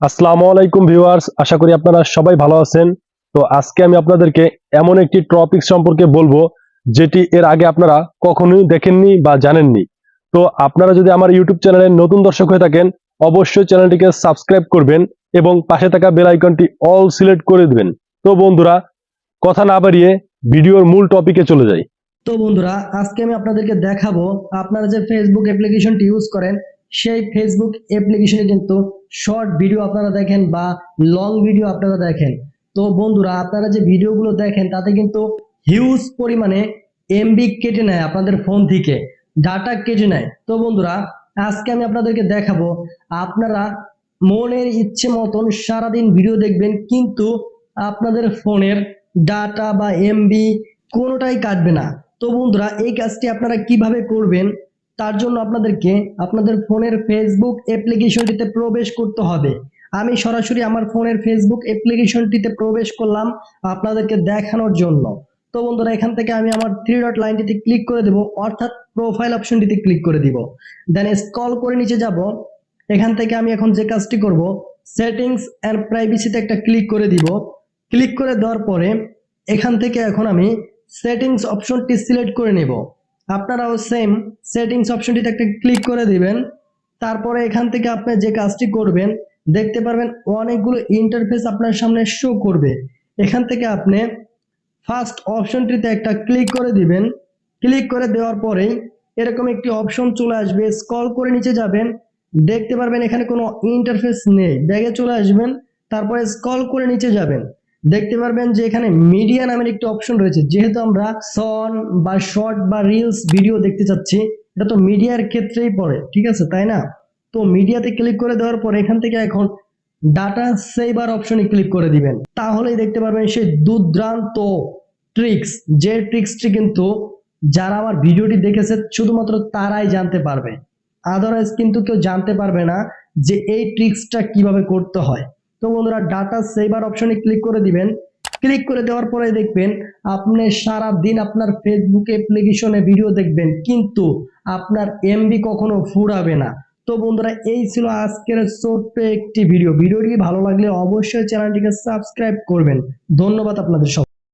আসসালামু আলাইকুম ভিউয়ার্স, আশা করি আপনারা সবাই ভালো আছেন। তো আজকে আমি আপনাদেরকে এমন একটি টপিক সম্পর্কে বলব, যেটি এর আগে আপনারা কখনোই দেখেননি বা জানেননি। তো আপনারা যদি আমার ইউটিউব চ্যানেলে নতুন দর্শক হয়ে থাকেন, অবশ্যই চ্যানেলটিকে সাবস্ক্রাইব করবেন এবং পাশে থাকা বেল আইকনটি অল সিলেক্ট করে দিবেন। তো বন্ধুরা, কথা না বাড়িয়ে ভিডিওর মূল টপিকে চলে যাই। তো বন্ধুরা, আজকে আমি আপনাদেরকে দেখাবো, আপনারা যে ফেসবুক অ্যাপ্লিকেশনটি ইউজ করেন, সেই ফেসবুক অ্যাপ্লিকেশনে কিন্তু শর্ট ভিডিও আপনারা দেখেন বা লং ভিডিও আপনারা দেখেন। তো বন্ধুরা, আপনারা যে ভিডিওগুলো দেখেন, তাতে কিন্তু হিউজ পরিমাণে এমবি কেটে নেয় আপনাদের ফোন থেকে। ডাটা কেটে নেয়। তো বন্ধুরা, আজকে আমি আপনাদেরকে দেখাবো, আপনারা মনের ইচ্ছে মতন সারাদিন ভিডিও দেখবেন, কিন্তু আপনাদের ফোনের ডাটা বা এমবি কোনোটাই কাটবে না। তো বন্ধুরা, এই কাজটি আপনারা কীভাবে করবেন তার জন্য আপনাদেরকে আপনাদের ফোনের ফেসবুক অ্যাপ্লিকেশনটিতে প্রবেশ করতে হবে। আমি সরাসরি আমার ফোনের ফেসবুক অ্যাপ্লিকেশনটিতে প্রবেশ করলাম আপনাদেরকে দেখানোর জন্য। তো বন্ধুরা, এখান থেকে আমি আমার থ্রি ডট লাইনটিতে ক্লিক করে দেব, অর্থাৎ প্রোফাইল অপশনটিতে ক্লিক করে দিব। দেন স্ক্রল করে নিচে যাব। এখান থেকে আমি এখন যে কাজটি করব সেটিংস অ্যান্ড প্রাইভেসিতে একটা ক্লিক করে দিব। ক্লিক করে দেওয়ার পরে এখান থেকে এখন আমি সেটিংস অপশনটি সিলেক্ট করে নেব। আপনারাও সেম সেটিংস অপশনটিতে একটা ক্লিক করে দিবেন। তারপরে এখান থেকে আপনি যে কাজটি করবেন, দেখতে পারবেন অনেকগুলো ইন্টারফেস আপনার সামনে শো করবে। এখান থেকে আপনি ফার্স্ট অপশনটিতে একটা ক্লিক করে দিবেন। ক্লিক করে দেওয়ার পরেই এরকম একটি অপশন চলে আসবে। স্ক্রল করে নিচে যাবেন। দেখতে পারবেন এখানে কোনো ইন্টারফেস নেই। ব্যাগে চলে আসবেন। তারপরে স্ক্রল করে নিচে যাবেন। দেখতে পারবেন যে এখানে মিডিয়া নামের একটি অপশন রয়েছে। যেহেতু আমরা সন বা শর্ট বা রিলস ভিডিও দেখতে চাচ্ছি, এটা তো মিডিয়ার ক্ষেত্রেই পড়ে, ঠিক আছে, তাই না? তো মিডিয়াতে ক্লিক করে দেওয়ার পর এখান থেকে এখন ডাটা সেভার অপশনে ক্লিক করে দিবেন। তাহলেই দেখতে পারবেন সেই দুর্দান্ত ট্রিক্স যে ট্রিক্সটি কিন্তু যারা আমার ভিডিওটি দেখেছে, শুধুমাত্র তারাই জানতে পারবে। আদারওয়াইজ কিন্তু কেউ জানতে পারবে না যে এই ট্রিক্সটা কীভাবে করতে হয়। তো বন্ধুরা ডাটা সেভার অপশনে ক্লিক করে দিবেন। ক্লিক করে দেওয়ার পরে দেখবেন আপনি সারা দিন আপনার ফেসবুক অ্যাপ্লিকেশনে ভিডিও দেখবেন, কিন্তু আপনার এমবি কখনো ফুরাবে না। তো বন্ধুরা, এই ছিল আজকের ছোট্ট একটি ভিডিও ভিডিওটি ভালো লাগলে অবশ্যই চ্যানেলটিকে সাবস্ক্রাইব করবেন। ধন্যবাদ আপনাদের সব